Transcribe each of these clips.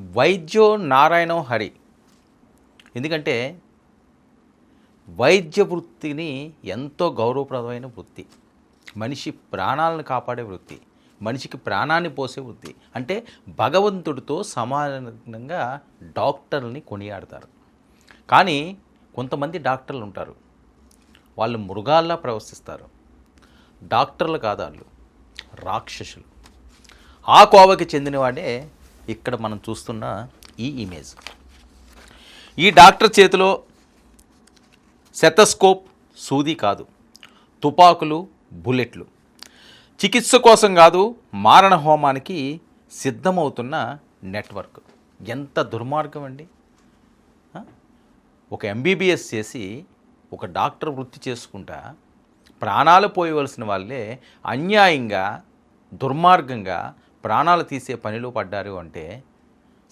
వైద్యో నారాయణం హరి. ఎందుకంటే వైద్య వృత్తిని ఎంతో గౌరవప్రదమైన వృత్తి. మనిషి ప్రాణాలను కాపాడే వృత్తి మనిషికి ప్రాణాన్ని పోసే వృత్తి. అంటే భగవంతుడితో సమానంగా డాక్టర్ని కొనియాడతారు. కానీ కొంతమంది డాక్టర్లు ఉంటారు. వాళ్ళు మృగాల్లా ప్రవర్తిస్తారు. డాక్టర్లు కాదాళ్ళు రాక్షసులు. ఆ కోవకి చెందినవాడే ఇక్కడ మనం చూస్తున్న ఈ ఇమేజ్. ఈ డాక్టర్ చేతిలో సెతస్కోప్ సూది కాదు తుపాకులు బుల్లెట్లు. చికిత్స కోసం కాదు మారణ హోమానికి సిద్ధమవుతున్న నెట్వర్క్. ఎంత దుర్మార్గం అండి. ఒక ఎంబీబీఎస్ చేసి ఒక డాక్టర్ వృత్తి చేసుకుంటా ప్రాణాలు పోయవలసిన వాళ్ళే అన్యాయంగా దుర్మార్గంగా ప్రాణాలు తీసే పనిలో పడ్డారు అంటే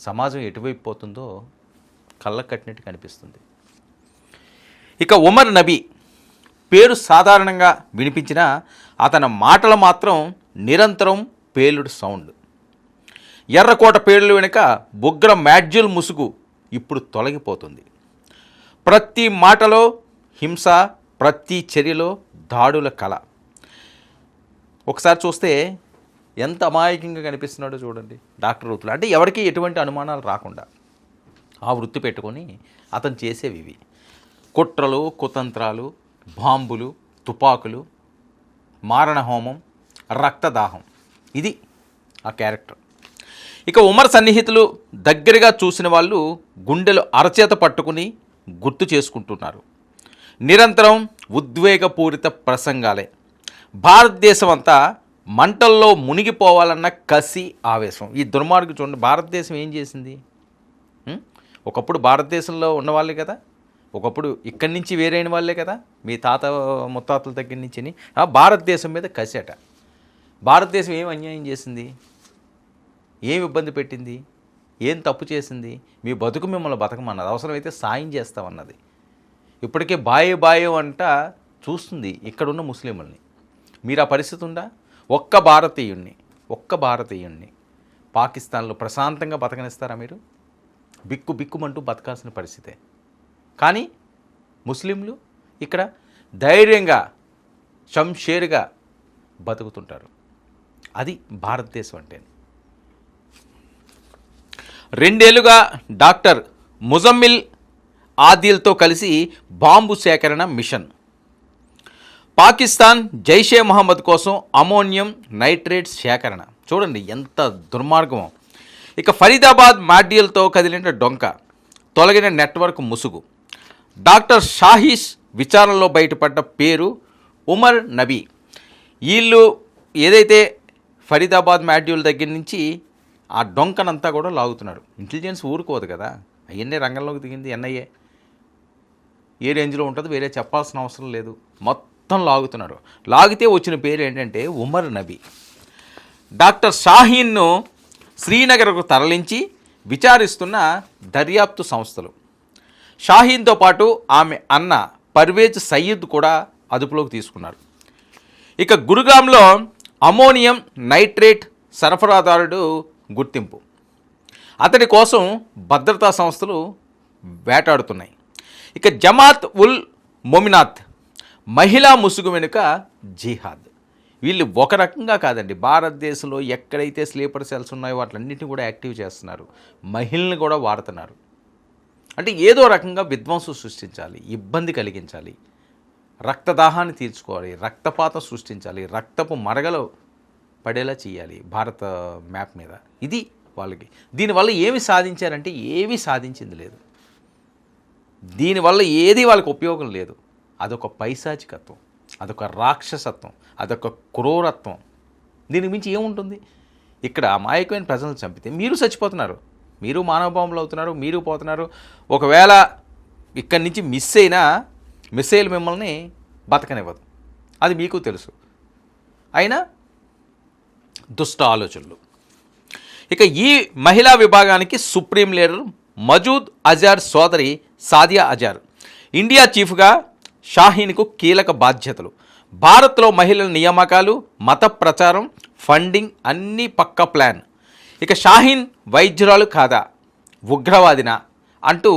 సమాజం ఎటువైపు పోతుందో కళ్ళ కట్టినట్టు కనిపిస్తుంది. ఇక ఉమర్ నబీ పేరు సాధారణంగా వినిపించిన అతని మాటలు మాత్రం నిరంతరం పేలుడు సౌండ్. ఎర్రకోట పేలుడు వెనుక బుగ్ర మ్యాడ్జుల్ ముసుగు ఇప్పుడు తొలగిపోతుంది. ప్రతి మాటలో హింస ప్రతి చర్యలో దాడుల కళ ఒకసారి చూస్తే ఎంత అమాయకంగా కనిపిస్తున్నాడో చూడండి డాక్టర్ వృత్తులు అంటే ఎవరికి ఎటువంటి అనుమానాలు రాకుండా ఆ వృత్తి పెట్టుకొని అతను చేసేవి ఇవి. కుట్రలు కుతంత్రాలు బాంబులు తుపాకులు మారణ హోమం రక్తదాహం. ఇది ఆ క్యారెక్టర్. ఇక ఉమర్ సన్నిహితులు దగ్గరగా చూసిన వాళ్ళు గుండెలు అరచేత పట్టుకుని గుర్తు చేసుకుంటున్నారు. నిరంతరం ఉద్వేగపూరిత ప్రసంగాలే. భారతదేశం అంతా మంటల్లో మునిగిపోవాలన్న కసి ఆవేశం. ఈ దుర్మార్గు చూడండి భారతదేశం ఏం చేసింది? ఒకప్పుడు భారతదేశంలో ఉన్నవాళ్ళే కదా. ఒకప్పుడు ఇక్కడి నుంచి వేరైన వాళ్ళే కదా. మీ తాత ముత్తాతల దగ్గర నుంచి భారతదేశం మీద కసేట భారతదేశం ఏం అన్యాయం చేసింది? ఏం ఇబ్బంది పెట్టింది? ఏం తప్పు చేసింది? మీ బతుకు మిమ్మల్ని బతకమన్నది. అవసరమైతే సాయం చేస్తామన్నది. ఇప్పటికే బాయ్ బాయో అంట చూస్తుంది ఇక్కడున్న ముస్లింలని. మీరు ఆ పరిస్థితి ఉందా? ఒక్క భారతీయుణ్ణి ఒక్క భారతీయుణ్ణి పాకిస్తాన్లో ప్రశాంతంగా బతకనిస్తారా మీరు? బిక్కు బిక్కుమంటూ బతకాల్సిన పరిస్థితే. కానీ ముస్లింలు ఇక్కడ ధైర్యంగా షంషేర్గా బతుకుతుంటారు. అది భారతదేశం అంటే రెండేళ్ళుగా డాక్టర్ ముజమ్మిల్ ఆదిల్తో కలిసి బాంబు సేకరణ మిషన్ పాకిస్తాన్ జైషే మహమ్మద్ కోసం అమోనియం నైట్రేట్ సేకరణ. చూడండి ఎంత దుర్మార్గమో. ఇక ఫరీదాబాద్ మాడ్యూల్తో కదిలిన డొంక తొలగిన నెట్వర్క్ ముసుగు. డాక్టర్ షాహీష్ విచారణలో బయటపడ్డ పేరు ఉమర్ నబీ. వీళ్ళు ఏదైతే ఫరీదాబాద్ మాడ్యూల్ దగ్గర నుంచి ఆ డొంకనంతా కూడా లాగుతున్నారు. ఇంటెలిజెన్స్ ఊరుకోదు కదా. అవన్నీ రంగంలోకి దిగింది ఎన్ఐఏ. ఏ రేంజ్లో ఉంటుందో వేరే చెప్పాల్సిన అవసరం లేదు. మొత్తం మొత్తం లాగుతున్నారు లాగితే వచ్చిన పేరు ఏంటంటే ఉమర్ నబీ. డాక్టర్ షాహీన్ను శ్రీనగర్కు తరలించి విచారిస్తున్న దర్యాప్తు సంస్థలు. షాహీన్తో పాటు ఆమె అన్న పర్వేజ్ సయ్యద్ కూడా అదుపులోకి తీసుకున్నారు. ఇక గురుగాంలో అమోనియం నైట్రేట్ సరఫరాదారుడు గుర్తింపు. అతడి కోసం భద్రతా సంస్థలు వేటాడుతున్నాయి. ఇక జమాత్ ఉల్ మొమినాత్ మహిళా ముసుగు వెనుక జిహాద్. వీళ్ళు ఒక రకంగా కాదండి భారతదేశంలో ఎక్కడైతే స్లీపర్ సెల్స్ ఉన్నాయో వాటిలన్నింటినీ కూడా యాక్టివ్ చేస్తున్నారు. మహిళల్ని కూడా వాడుతున్నారు. అంటే ఏదో రకంగా విధ్వంసం సృష్టించాలి ఇబ్బంది కలిగించాలి. రక్తదాహాన్ని తీర్చుకోవాలి రక్తపాతం సృష్టించాలి రక్తపు మరగలు పడేలా చేయాలి భారత మ్యాప్ మీద. ఇది వాళ్ళకి. దీనివల్ల ఏమి సాధించారంటే ఏమీ సాధించింది లేదు. దీనివల్ల ఏది వాళ్ళకి ఉపయోగం లేదు. అదొక పైశాచికత్వం అదొక రాక్షసత్వం అదొక క్రూరత్వం. దీనికి మించి ఏముంటుంది? ఇక్కడ అమాయకమైన ప్రజలను చంపితే మీరు చచ్చిపోతున్నారు. మీరు మానవ బాంబులు అవుతున్నారు మీరు పోతున్నారు. ఒకవేళ ఇక్కడి నుంచి మిస్ అయినా మిస్సైల్ మిమ్మల్ని బతకనివ్వదు. అది మీకు తెలుసు. అయినా దుష్ట ఆలోచనలు. ఇక ఈ మహిళా విభాగానికి సుప్రీం లీడర్ మజూద్ అజార్ సోదరి సాదియా అజార్. ఇండియా చీఫ్గా షాహీన్కు కీలక బాధ్యతలు. భారత్లో మహిళల నియామకాలు మత ప్రచారం ఫండింగ్ అన్నీ పక్క ప్లాన్. ఇక షాహీన్ వైద్యురాలు కాదా? ఉగ్రవాదినా? అంటూ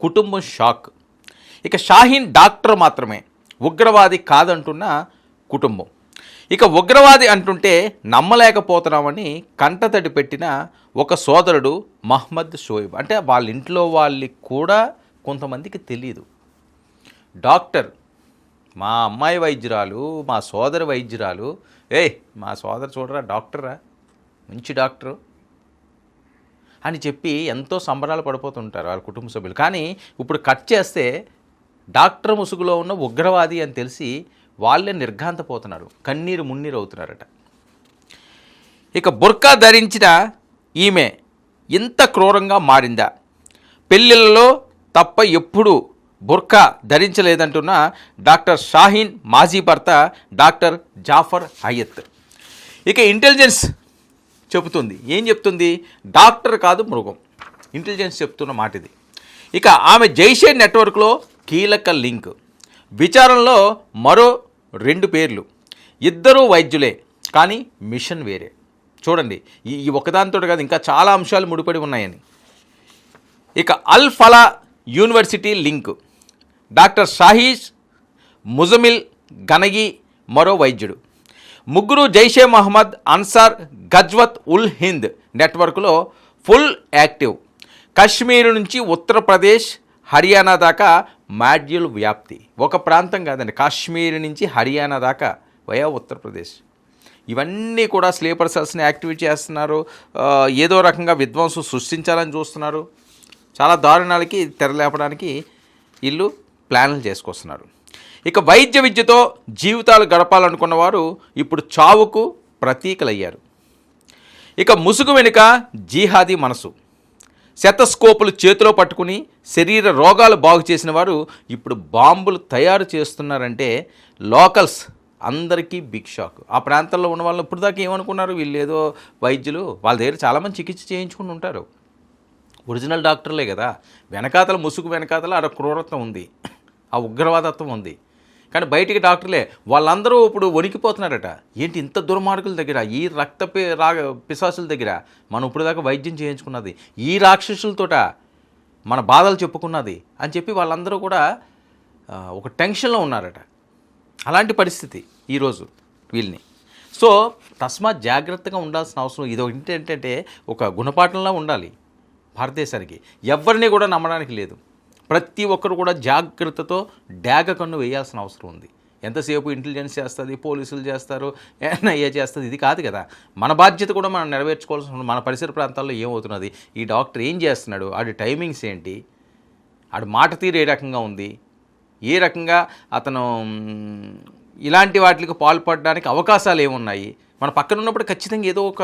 కుటుంబం షాక్. ఇక షాహీన్ డాక్టర్ మాత్రమే. ఉగ్రవాది కాదంటున్న కుటుంబం. ఇక ఉగ్రవాది అంటుంటే నమ్మలేకపోతున్నామని కంటతడి పెట్టిన ఒక సోదరుడు మహమ్మద్ షోయిబ్. అంటే వాళ్ళ ఇంట్లో వాళ్ళకి కూడా కొంతమందికి తెలియదు డాక్టర్ మా అమ్మాయి వైద్యురాలు మా సోదరి వైద్యురాలు. ఏయ్ మా సోదరు చూడరా డాక్టరా? మంచి డాక్టరు. అని చెప్పి ఎంతో సంబరాలు పడిపోతుంటారు వాళ్ళ కుటుంబ సభ్యులు. కానీ ఇప్పుడు కట్ చేస్తే డాక్టర్ ముసుగులో ఉన్న ఉగ్రవాది అని తెలిసి వాళ్ళే నిర్ఘాంతపోతున్నారు. కన్నీరు మున్నీరు అవుతున్నారట. ఇక బుర్కా ధరించిన ఈమె ఇంత క్రూరంగా మారిందా? పెళ్ళిళ్ళలో తప్ప ఎప్పుడూ బుర్కా ధరించలేదంటున్న డాక్టర్ షాహీన్ మాజీ భర్త డాక్టర్ జాఫర్ హయత్ ఇక ఇంటెలిజెన్స్ చెబుతుంది. ఏం చెప్తుంది? డాక్టర్ కాదు మృగం. ఇంటెలిజెన్స్ చెప్తున్న మాట ఇది ఇక ఆమె జైషే నెట్వర్క్లో కీలక లింక్. విచారణలో మరో రెండు పేర్లు. ఇద్దరూ వైద్యులే కానీ మిషన్ వేరే. చూడండి ఈ ఈ ఒకదానితో కాదు ఇంకా చాలా అంశాలు ముడిపడి ఉన్నాయని. ఇక Al Falah university link. Doctor షాహీష్ Muzammil Ganai మరో వైద్యుడు. ముగ్గురు జైషే మహమ్మద్ అన్సార్ గజ్వత్ ఉల్ హింద్ నెట్వర్క్లో ఫుల్ యాక్టివ్. కశ్మీర్ నుంచి ఉత్తరప్రదేశ్ హర్యానా దాకా మాడ్యూల్ వ్యాప్తి. ఒక ప్రాంతం కాదండి కాశ్మీర్ నుంచి హర్యానా దాకా వయా ఉత్తరప్రదేశ్. ఇవన్నీ కూడా స్లీపర్ సెల్స్ని యాక్టివేట్ చేస్తున్నారు. ఏదో రకంగా విధ్వంసం సృష్టించాలని చూస్తున్నారు. చాలా దారుణాలకి తెరలేపడానికి వీళ్ళు ప్లాన్లు చేసుకొస్తున్నారు. ఇక వైద్య విద్యతో జీవితాలు గడపాలనుకున్న వారు ఇప్పుడు చావుకు ప్రతీకలయ్యారు. ఇక ముసుగు వెనుక జీహాదీ మనసు. శతస్కోపులు చేతిలో పట్టుకుని శరీర రోగాలు బాగు చేసిన వారు ఇప్పుడు బాంబులు తయారు చేస్తున్నారంటే లోకల్స్ అందరికీ బిగ్ షాక్. ఆ ప్రాంతంలో ఉన్న వాళ్ళు ఇప్పుడు దాకా ఏమనుకున్నారు? వీళ్ళు ఏదో వైద్యులు వాళ్ళ దగ్గర చాలామంది చికిత్స చేయించుకుని ఉంటారు. ఒరిజినల్ డాక్టర్లే కదా. వెనకాతల ముసుగు వెనకాతల ఆడ క్రూరత్వం ఉంది. ఆ ఉగ్రవాదత్వం ఉంది. కానీ బయటికి డాక్టర్లే వాళ్ళందరూ ఇప్పుడు వణికిపోతున్నారట. ఏంటి ఇంత దుర్మార్గుల దగ్గర? ఈ రక్త రా పిశాసుల దగ్గర? మనం ఇప్పుడు దాకా వైద్యం చేయించుకున్నది. ఈ రాక్షసులతోట మన బాధలు చెప్పుకున్నది అని చెప్పి వాళ్ళందరూ కూడా ఒక టెన్షన్లో ఉన్నారట. అలాంటి పరిస్థితి ఈరోజు వీళ్ళని. సో తస్మాత్ జాగ్రత్తగా ఉండాల్సిన అవసరం. ఇది ఏంటంటే ఒక గుణపాఠంలా ఉండాలి భారతదేశానికి. ఎవరిని కూడా నమ్మడానికి లేదు. ప్రతి ఒక్కరు కూడా జాగ్రత్తతో డాగ కన్ను వేయాల్సిన అవసరం ఉంది. ఎంతసేపు ఇంటెలిజెన్స్ చేస్తుంది పోలీసులు చేస్తారు ఎన్ఐఏ చేస్తుంది ఇది కాదు కదా. మన బాధ్యత కూడా మనం నెరవేర్చుకోవాల్సి ఉంటుంది మన పరిసర ప్రాంతాల్లో ఏమవుతున్నది? ఈ డాక్టర్ ఏం చేస్తున్నాడు? ఆడి టైమింగ్స్ ఏంటి? ఆడి మాట తీరు ఏ రకంగా ఉంది? ఏ రకంగా అతను ఇలాంటి వాటికి పాల్పడడానికి అవకాశాలు ఏమున్నాయి? మన పక్కన ఉన్నప్పుడు ఖచ్చితంగా ఏదో ఒక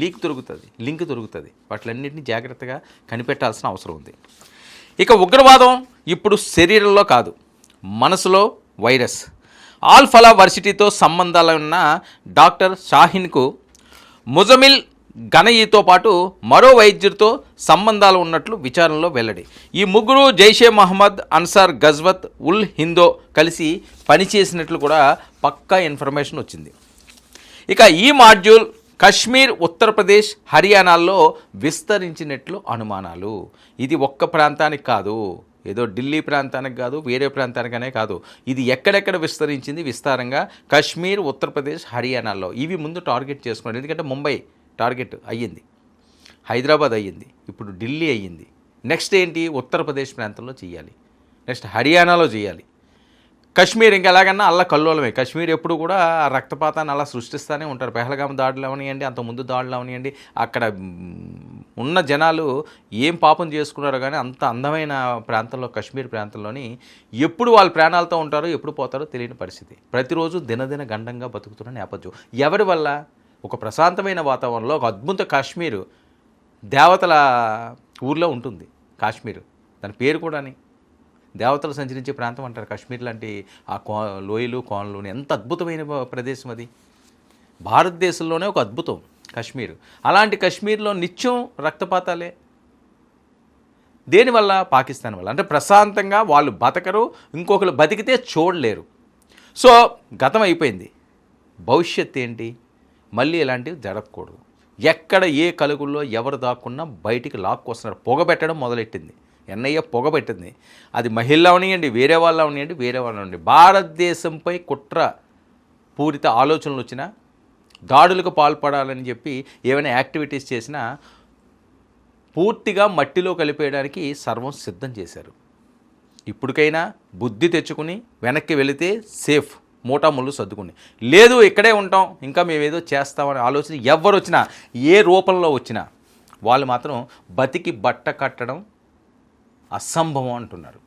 లీక్ దొరుకుతుంది లింక్ దొరుకుతుంది. వాటిలన్నింటినీ జాగ్రత్తగా కనిపెట్టాల్సిన అవసరం ఉంది. ఇక ఉగ్రవాదం ఇప్పుడు శరీరంలో కాదు మనసులో వైరస్. ఆల్ఫలా వర్సిటీతో సంబంధాలు ఉన్న డాక్టర్ షాహిన్కు ముజమిల్ గనయితో పాటు మరో వైద్యుడితో సంబంధాలు ఉన్నట్లు విచారణలో వెల్లడి. ఈ ముగ్గురు జైషే మహమ్మద్ అన్సార్ గజ్వత్ ఉల్ హిందో కలిసి పనిచేసినట్లు కూడా పక్కా ఇన్ఫర్మేషన్ వచ్చింది. ఇక ఈ మాడ్యూల్ కశ్మీర్ ఉత్తరప్రదేశ్ హర్యానాల్లో విస్తరించినట్లు అనుమానాలు. ఇది ఒక్క ప్రాంతానికి కాదు. ఏదో ఢిల్లీ ప్రాంతానికి కాదు వేరే ప్రాంతానికనే కాదు. ఇది ఎక్కడెక్కడ విస్తరించింది విస్తారంగా? కశ్మీర్ ఉత్తరప్రదేశ్ హర్యానాల్లో. ఇవి ముందు టార్గెట్ చేసుకున్నారు ఎందుకంటే ముంబై టార్గెట్ అయ్యింది. హైదరాబాద్ అయ్యింది. ఇప్పుడు ఢిల్లీ అయ్యింది. నెక్స్ట్ ఏంటి? ఉత్తరప్రదేశ్ ప్రాంతంలో చేయాలి. నెక్స్ట్ హర్యానాలో చేయాలి. కశ్మీర్ ఇంకా ఎలాగన్నా అల్ల కల్లోలమే. కశ్మీర్ ఎప్పుడు కూడా ఆ రక్తపాతాన్ని అలా సృష్టిస్తూనే ఉంటారు. పెహలగామ దాడులు అవనియండి అంత ముందు దాడులు అవనియండి అక్కడ ఉన్న జనాలు ఏం పాపం చేసుకున్నారో కానీ అంత అందమైన ప్రాంతంలో కశ్మీర్ ప్రాంతంలోని ఎప్పుడు వాళ్ళ ప్రాణాలతో ఉంటారో ఎప్పుడు పోతారో తెలియని పరిస్థితి. ప్రతిరోజు దినదిన గండంగా బతుకుతున్న నేపథ్యం. ఎవరి వల్ల? ఒక ప్రశాంతమైన వాతావరణంలో ఒక అద్భుత కాశ్మీరు దేవతల ఊర్లో ఉంటుంది. కాశ్మీర్. దాని పేరు కూడాని. దేవతలు సంచరించే ప్రాంతం అంటారు. కాశ్మీర్ లాంటి ఆ కో లోయలు కోనలు ఎంత అద్భుతమైన ప్రదేశం అది. భారతదేశంలోనే ఒక అద్భుతం కాశ్మీర్. అలాంటి కాశ్మీర్లో నిత్యం రక్తపాతాలే. దేనివల్ల? పాకిస్తాన్ వల్ల. అంటే ప్రశాంతంగా వాళ్ళు బతకరు ఇంకొకరు బతికితే చూడలేరు. సో గతం అయిపోయింది. భవిష్యత్ ఏంటి? మళ్ళీ ఇలాంటివి జరగకూడదు. ఎక్కడ ఏ కలుగుల్లో ఎవరు దాక్కున్నా బయటికి లాక్కొస్తున్నారు. పొగ పెట్టడం మొదలెట్టింది. ఎన్ఐఏ పొగబెట్టింది. అది మహిళ అవనియండి వేరే వాళ్ళు అవనియండి వేరే వాళ్ళు అవనియండి భారతదేశంపై కుట్ర పూరిత ఆలోచనలు వచ్చినా దాడులకు పాల్పడాలని చెప్పి ఏమైనా యాక్టివిటీస్ చేసినా పూర్తిగా మట్టిలో కలిపేయడానికి సర్వం సిద్ధం చేశారు. ఇప్పటికైనా బుద్ధి తెచ్చుకుని వెనక్కి వెళితే సేఫ్ మూటాముళ్ళు సర్దుకుని. లేదు ఇక్కడే ఉంటాం ఇంకా మేము ఏదో చేస్తామనే ఆలోచన ఎవరు వచ్చినా ఏ రూపంలో వచ్చినా వాళ్ళు మాత్రం బతికి బట్ట కట్టడం అసంభవం అంటున్నారు.